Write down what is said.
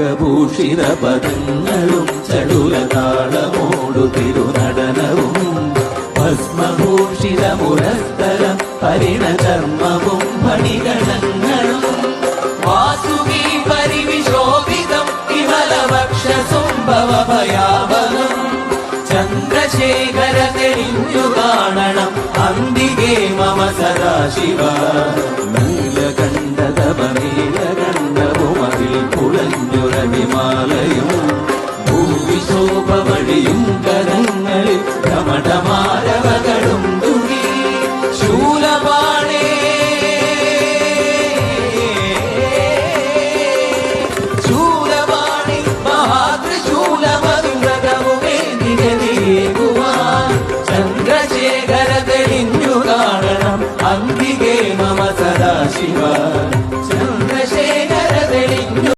നാഗഭൂഷിത പദങ്ങളും ചടുലതാളമോടു തിരുനടനവും. ഭസ്മഭൂഷിത മുരസ്തരം പരിണകർമ്മവും ഫണിഗണങ്ങളും വാസുകി പരിവിശോഭിതം വിമലവക്ഷസുംഭവ ഭയാവനം ചന്ദ്രശേഖര തെളിഞ്ഞു കാണണം അന്തികേ മമ സദാശിവ. നിറഞ്ഞുറവിമാലയും ഭൂവിശോഭമണിയും കരങ്ങളിൽ രമണമാരവകളും തുണി. ശൂലപാണേ. കാണണം അന്തികേ സദാശിവ.